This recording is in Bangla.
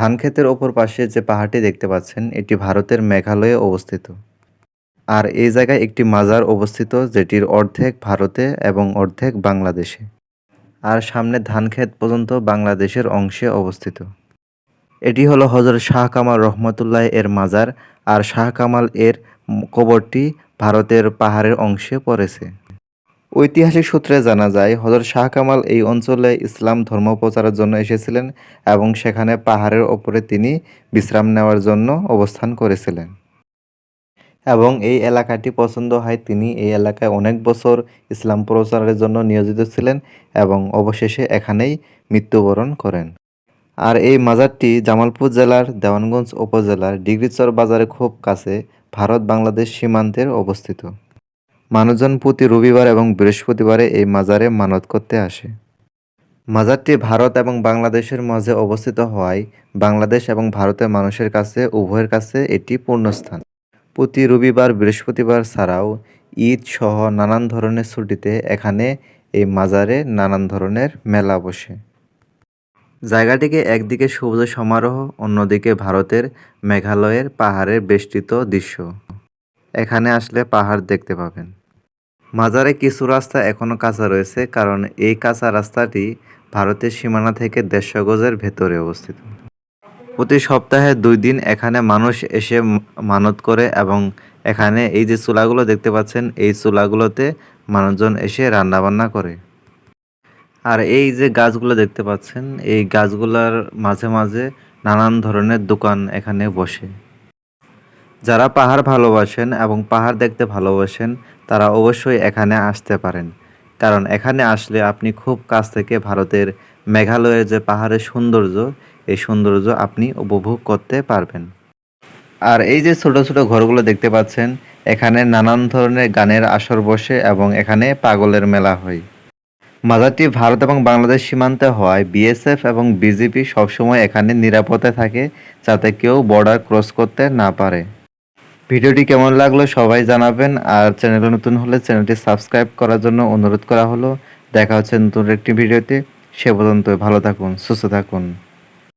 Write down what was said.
ধান ক্ষেতের ওপর পাশে যে পাহাড়টি দেখতে পাচ্ছেন, এটি ভারতের মেঘালয়ে অবস্থিত। আর এই জায়গায় একটি মাজার অবস্থিত, যেটির অর্ধেক ভারতে এবং অর্ধেক বাংলাদেশে। আর সামনে ধান ক্ষেত পর্যন্ত বাংলাদেশের অংশে অবস্থিত। এটি হলো হজরত শাহ কামাল রহমতুল্লাহ এর মাজার, আর শাহ কামাল এর কবরটি ভারতের পাহাড়ের অংশে পড়েছে। ঐতিহাসিক সূত্রে জানা যায় হজরত শাহ কামাল এই অঞ্চলে ইসলাম ধর্ম প্রচারের জন্য এসেছিলেন এবং সেখানে পাহাড়ের ওপরে তিনি বিশ্রাম নেওয়ার জন্য অবস্থান করেছিলেন। এবং এই এলাকাটি পছন্দ হয়, তিনি এই এলাকায় অনেক বছর ইসলাম প্রচারের জন্য নিয়োজিত ছিলেন এবং অবশেষে এখানেই মৃত্যুবরণ করেন। আর এই মাজারটি জামালপুর জেলার দেওয়ানগঞ্জ উপজেলার ডিগ্রিচর বাজারে খুব কাছে ভারত বাংলাদেশ সীমান্তের অবস্থিত। মানুষজন প্রতি রবিবার এবং বৃহস্পতিবারে এই মাজারে মানত করতে আসে। মাজারটি ভারত এবং বাংলাদেশের মাঝে অবস্থিত হওয়ায় বাংলাদেশ এবং ভারতের মানুষের কাছে, উভয়ের কাছে এটি পূর্ণস্থান। প্রতি রবিবার, বৃহস্পতিবার ছাড়াও ঈদ সহ নানান ধরনের ছুটিতে এখানে এই মাজারে নানান ধরনের মেলা বসে। জায়গাটিকে একদিকে সবুজ সমারোহ, অন্যদিকে ভারতের মেঘালয়ের পাহাড়ের বেষ্টিত দৃশ্য। এখানে আসলে পাহাড় দেখতে পাবেন। মাজারে কিছু রাস্তা এখনও কাঁচা রয়েছে, কারণ এই কাঁচা রাস্তাটি ভারতের সীমানা থেকে দেড়শো গজের ভেতরে অবস্থিত। প্রতি সপ্তাহে দুই দিন এখানে মানুষ এসে মানত করে এবং এখানে এই যে চুলাগুলো দেখতে পাচ্ছেন, এই চুলাগুলোতে মানুষজন এসে রান্নাবান্না করে। আর এই যে গাছগুলো দেখতে পাচ্ছেন, এই গাছগুলোর মাঝে মাঝে নানান ধরনের দোকান এখানে বসে। যারা পাহাড় ভালোবাসেন এবং পাহাড় দেখতে ভালোবাসেন, তারা অবশ্যই এখানে আসতে পারেন। কারণ এখানে আসলে আপনি খুব কাছ থেকে ভারতের মেঘালয়ের যে পাহাড়ের সৌন্দর্য, এই সৌন্দর্য আপনি উপভোগ করতে পারবেন। আর এই যে ছোট ছোট ঘরগুলো দেখতে পাচ্ছেন, এখানে নানান ধরনের গানের আসর বসে এবং এখানে পাগলের মেলা হয়। মাজারটি ভারত এবং বাংলাদেশ সীমান্তে হওয়ায় বিএসএফ এবং বিজেপি সবসময় এখানে নিরাপদে থাকে, যাতে কেউ বর্ডার ক্রস করতে না পারে। ভিডিওটি কেমন লাগল সবাই জানাবেন, আর চ্যানেলে নতুন হলে চ্যানেলটি সাবস্ক্রাইব করার জন্য অনুরোধ করা হলো। দেখা হচ্ছে নতুন একটি ভিডিওতে। সে পর্যন্ত ভালো থাকুন, সুস্থ থাকুন।